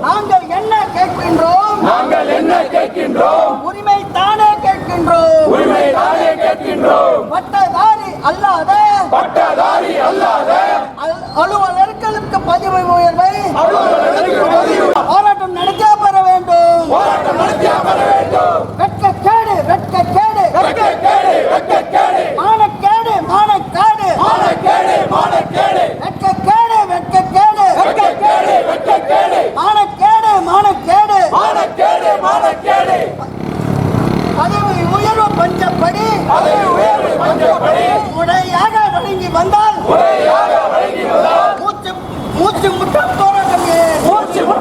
நாங்கள் என்ன கேட்கின்றோம்? நாங்கள் என்ன கேட்கின்றோம்? உரிமை தானே கேட்கின்றோம். உரிமை தானே கேட்கின்றோம். போராட்டம் நடத்தியா பெற வேண்டும். போராட்டம் நடத்தியா பெற வேண்டும். வெட்க கேடு வெட்க கேடு வெட்க கேடு வெட்க கேடு மானக்கேடு மானக்காடு. மானக்கேடு மானக்கேடு. வெட்க கேடு வெட்க கேடு வெட்க கேடு வெட்க கேடு மானக்கேடு மானக்கேடு. மானக்கேடு மானக்கேடு. பதவி உயர்வு பஞ்சப்படி பதவி உயர்வு பஞ்சப்படி முறையாக வழங்கி வந்தால் முறையாக வழங்கி வந்தால் மூச்சு மூச்சு முட்டம்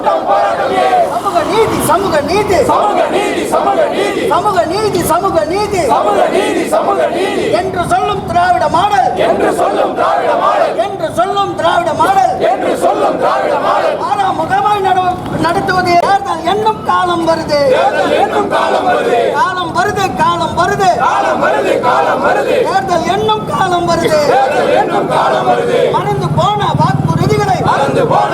சமூக நீதி சமூக நீதி சமூக நீதி சமூக நீதி சமூக நீதி சமூக நீதி சமூக நீதி சமூக நீதி என்று சொல்லும் திராவிட மாடல் என்று சொல்லும் திராவிட மாடல் என்று சொல்லும் திராவிட மாடல் என்று சொல்லும் திராவிட மாடல் ஆறாம் முகமாய் நட- நடத்துவது தேர்தல் என்னும் காலம் வருது தேர்தல் என்னும் காலம் வருது காலம் வருது காலம் வருது காலம் வருது காலம் வருது தேர்தல் என்னும் காலம் வருது தேர்தல் என்னும் காலம் வருது மறந்து போன வாக்குறுதிகளை மறந்து போன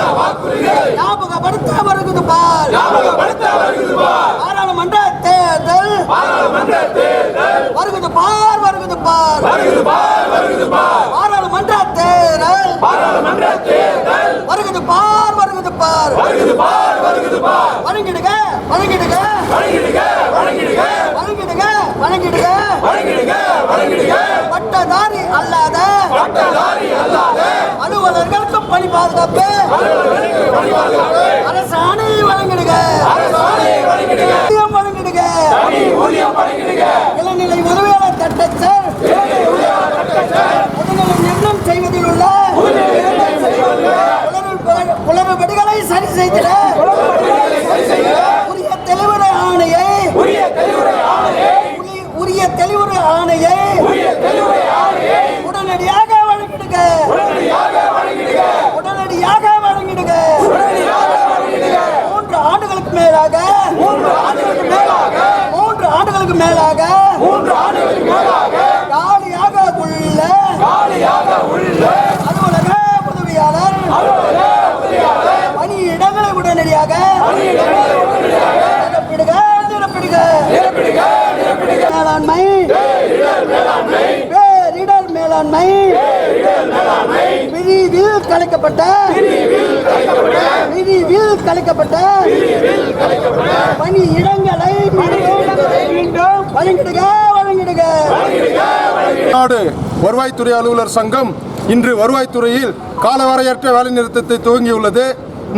பாதுகாப்பு. அரசு ஆணை வழங்கிடுக வழங்கிடுக இளநிலை உதவியாளர் தட்டச்சல் மேலாக மூன்று ஆண்டுகளுக்கு மேலாக காலியாக உள்ள காலியாக உள்ள அலுவலக உதவியாளர் அலுவலக உதவியாளர் பணியிடங்களை உடனடியாக நிரப்பிடுக நிரப்பிடுக. நிரப்பிடுக நிரப்பிடுக. மேலாண்மை. மேலாண்மை. பேரிடர் மேலாண்மை. பிரிவில் கலைக்கப்பட்ட பிரிவில் கலைக்கப்பட்ட வழங்கிடுக வழங்கிடுக நாடு வருவாய்த்துறை அலுவலர் சங்கம் இன்று வருவாய்த்துறையில் காலவரையற்ற வேலைநிறுத்தத்தை துவங்கியுள்ளது.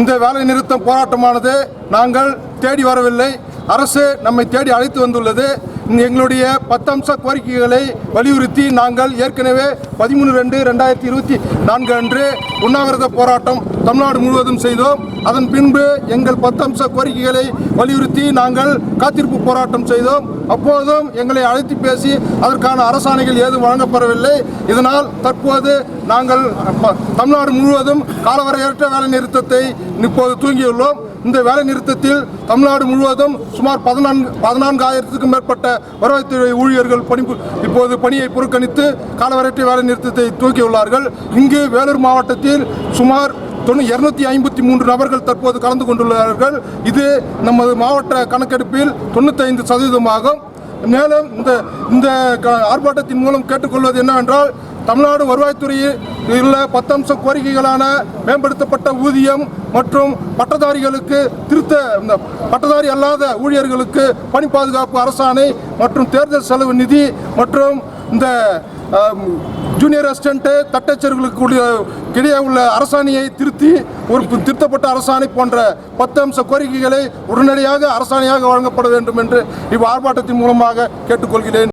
இந்த வேலைநிறுத்தம் போராட்டமானது நாங்கள் தேடி வரவில்லை. அரசு நம்மை தேடி அழைத்து வந்துள்ளது. எங்களுடைய பத்தம்ச கோரிக்கைகளை வலியுறுத்தி நாங்கள் ஏற்கனவே பதிமூணு ரெண்டு ரெண்டாயிரத்தி இருபத்தி நான்கு அன்று உண்ணாவிரத போராட்டம் தமிழ்நாடு முழுவதும் செய்தோம். அதன் பின்பு எங்கள் பத்தம்ச கோரிக்கைகளை வலியுறுத்தி நாங்கள் காத்திருப்பு போராட்டம் செய்தோம். அப்போதும் எங்களை அழைத்து பேசி அதற்கான அரசாணைகள் ஏதும் வழங்கப்படவில்லை. இதனால் தற்போது நாங்கள் தமிழ்நாடு முழுவதும் காலவரையற்ற வேலை நிறுத்தத்தை இப்போது தூங்கியுள்ளோம் இந்த வேலை நிறுத்தத்தில் தமிழ்நாடு முழுவதும் சுமார் பதினான்கு பதினான்காயிரத்துக்கும் மேற்பட்ட வருவாய்த்துறை ஊழியர்கள் பணி இப்போது பணியை புறக்கணித்து காலவரையற்ற வேலை நிறுத்தத்தை தூக்கியுள்ளார்கள் இங்கு வேலூர் மாவட்டத்தில் சுமார் தொண்ணூ இருநூத்தி ஐம்பத்தி மூன்று நபர்கள் தற்போது கலந்து கொண்டுள்ளார்கள். இது நமது மாவட்ட கணக்கெடுப்பில் தொண்ணூத்தைந்து சதவீதமாகும். மேலும் இந்த இந்த க- ஆர்ப்பாட்டத்தின் மூலம் கேட்டுக்கொள்வது என்னவென்றால் தமிழ்நாடு வருவாய்த்துறையில் உள்ள பத்தம்ச கோரிக்கைகளான மேம்படுத்தப்பட்ட ஊதியம் மற்றும் பட்டதாரிகளுக்கு திருத்த இந்த பட்டதாரி அல்லாத ஊழியர்களுக்கு பணி பாதுகாப்பு அரசாணை மற்றும் தேர்தல் செலவு நிதி மற்றும் இந்த ஜூனியர் அசிஸ்டண்ட்டு தட்டச்சர்களுக்கு கிடையே இடையே உள்ள அரசாணையை திருத்தி ஒரு திருத்தப்பட்ட அரசாணை போன்ற பத்து அம்ச கோரிக்கைகளை உடனடியாக அரசாணையாக வழங்கப்பட வேண்டும் என்று இவ் ஆர்ப்பாட்டத்தின் மூலமாக கேட்டுக்கொள்கிறேன்.